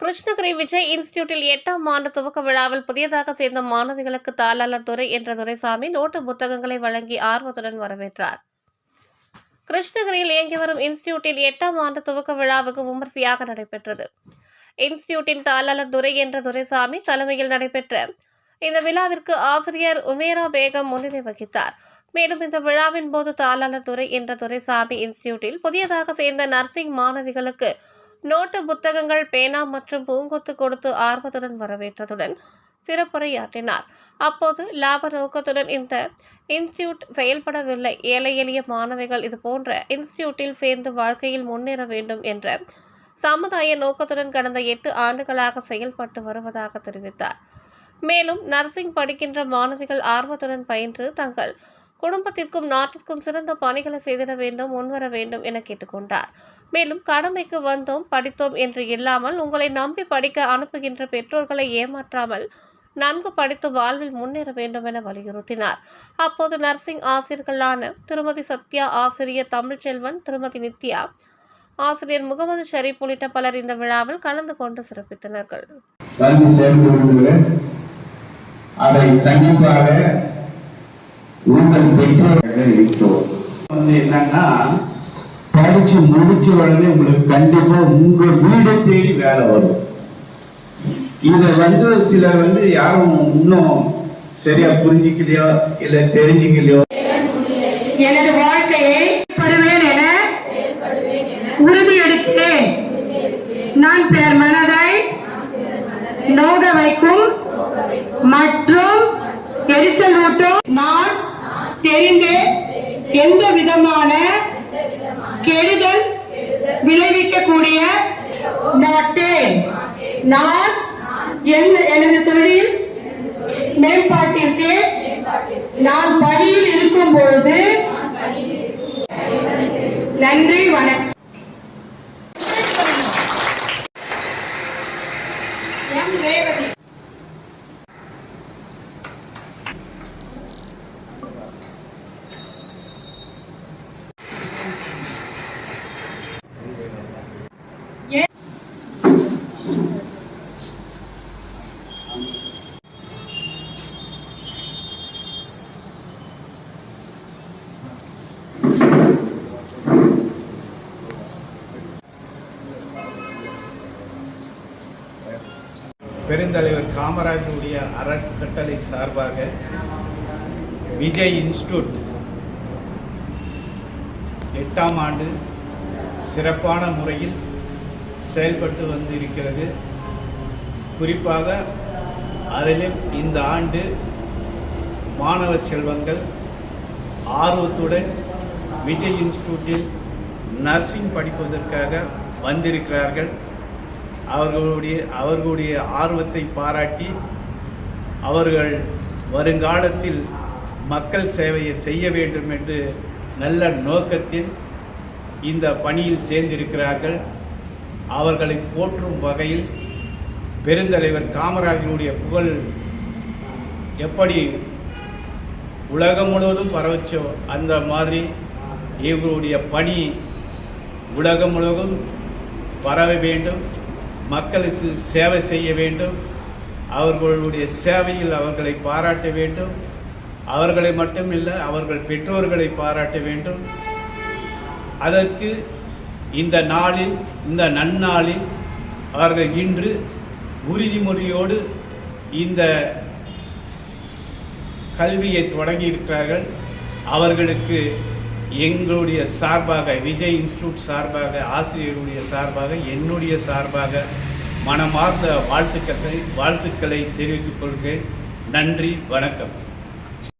கிருஷ்ணகிரி விஜய் இன்ஸ்டிடியூட்டில் எட்டாம் ஆண்டு துவக்க விழாவில் புதியதாக சேர்ந்த மாணவிகளுக்கு தாளாளர் துறை என்ற துரைசாமி நோட்டு புத்தகங்களை வழங்கி ஆர்வத்துடன் வரவேற்றார். கிருஷ்ணகிரியில் இயங்கி வரும் இன்ஸ்டிடியூட்டில் எட்டாம் ஆண்டு துவக்க விழாவுக்கு விமர்சையாக நடைபெற்றது. இன்ஸ்டிடியூட்டின் தாளாளர் துரை என்ற துரைசாமி தலைமையில் நடைபெற்ற இந்த விழாவிற்கு ஆசிரியர் உமேரா பேகம் முன்னிலை வகித்தார். மேலும் இந்த விழாவின் போது தாளாளர் துறை என்ற துரைசாமி இன்ஸ்டிடியூட்டில் புதியதாக சேர்ந்த நர்சிங் மாணவிகளுக்கு நோட்டு புத்தகங்கள் பேனா மற்றும் பூங்கொத்து கொடுத்து ஆர்வத்துடன் வரவேற்றதுடன் சிறப்புரையாற்றினார். அப்போது லாப நோக்கத்துடன் இந்த இன்ஸ்டியூட் செயல்படவில்லை. ஏழை எளிய மாணவிகள் இது போன்ற இன்ஸ்டியூட்டில் சேர்ந்து வாழ்க்கையில் முன்னேற வேண்டும் என்ற சமுதாய நோக்கத்துடன் கடந்த எட்டு ஆண்டுகளாக செயல்பட்டு வருவதாக தெரிவித்தார். மேலும் நர்சிங் படிக்கின்ற மாணவிகள் ஆர்வத்துடன் பயின்று தங்கள் குடும்பத்திற்கும் நாட்டிற்கும் சிறந்த பணிகளை செய்திட வேண்டும் முன்வர வேண்டும் என கேட்டுக்கொண்டார். மேலும் கடமைக்கு வந்தோம் படித்தோம் என்று இல்லாமல் உங்களை நம்பி படிக்க அனுப்புகின்ற பெற்றோர்களை ஏமாற்றாமல் நன்கு படித்து வாழ்வில் முன்னேற வேண்டும் என வலியுறுத்தினார். அப்போது நர்சிங் ஆசிரியர்களான திருமதி சத்யா ஆசிரியர் தமிழ்ச்செல்வன் திருமதி நித்யா ஆசிரியர் முகமது ஷரீப் உள்ளிட்ட பலர் இந்த விழாவில் கலந்து கொண்டு சிறப்பித்தனர்கள். அதை கண்டிப்பாக உங்கள் பெற்றோர்கள் இருக்கிறோம் வந்து என்னன்னா படிச்சு முடிச்ச உடனே உங்களுக்கு கண்டிப்பா உங்க வீடை தேடி வேலை வரும். இத வந்து சிலர் வந்து யாரும் இன்னும் சரியா புரிஞ்சுக்கலையோ இல்ல தெரிஞ்சுக்கலையோ. எனது வாழ்க்கையை படுவேன் என உறுதி எடுக்கிறேன் நான் பிறர் மனதை நோக வைக்கும் மற்றும் எரிச்சல் ஊட்டும். நான் தெரிந்து எந்த விதமான கெடுதல் விளைவிக்கக்கூடிய மாட்டேன். நான் என்- எனது தொழில் மேம்பாட்டிற்கு நான் பணியில் இருக்கும் பொழுது நன்றி வணக்கம். ரேவதி. பெருந்தலைவர் காமராஜருடைய அறக்கட்டளை சார்பாக விஜய் இன்ஸ்டியூட் எட்டாம் ஆண்டு சிறப்பான முறையில் செயல்பட்டு வந்திருக்கிறது. குறிப்பாக அதிலும் இந்த ஆண்டு மாணவ செல்வங்கள் ஆர்வத்துடன் விஜய் இன்ஸ்டியூட்டில் நர்சிங் படிப்பதற்காக வந்திருக்கிறார்கள். அவர்களுடைய அவர்களுடைய ஆர்வத்தை பாராட்டி அவர்கள் வருங்காலத்தில் மக்கள் சேவையை செய்ய வேண்டும் என்று நல்ல நோக்கத்தில் இந்த பணியில் சேர்ந்திருக்கிறார்கள். அவர்களை போற்றும் வகையில் பெருந்தலைவர் காமராஜனுடைய புகழ் எப்படி உலகம் முழுவதும் பரவச்சோ அந்த மாதிரி இவருடைய பணி உலகம் முழுவதும் பரவ வேண்டும் மக்களுக்கு சேவை செய்ய வேண்டும் அவர்களுடைய சேவையில் அவர்களை பாராட்ட வேண்டும் அவர்களை மட்டுமில்லை அவர்கள் பெற்றோர்களை பாராட்ட வேண்டும். அதற்கு இந்த நாளில் இந்த நன்னாளில் அவர்கள் இன்று உறுதிமொழியோடு இந்த கல்வியை தொடங்கியிருக்கிறார்கள். அவர்களுக்கு எங்களுடைய சார்பாக விஜய் இன்ஸ்டியூட் சார்பாக ஆசிரியர்களுடைய சார்பாக என்னுடைய சார்பாக மனமார்ந்த வாழ்த்துக்களை வாழ்த்துக்களை தெரிவித்துக் கொள்கிறேன். நன்றி வணக்கம்.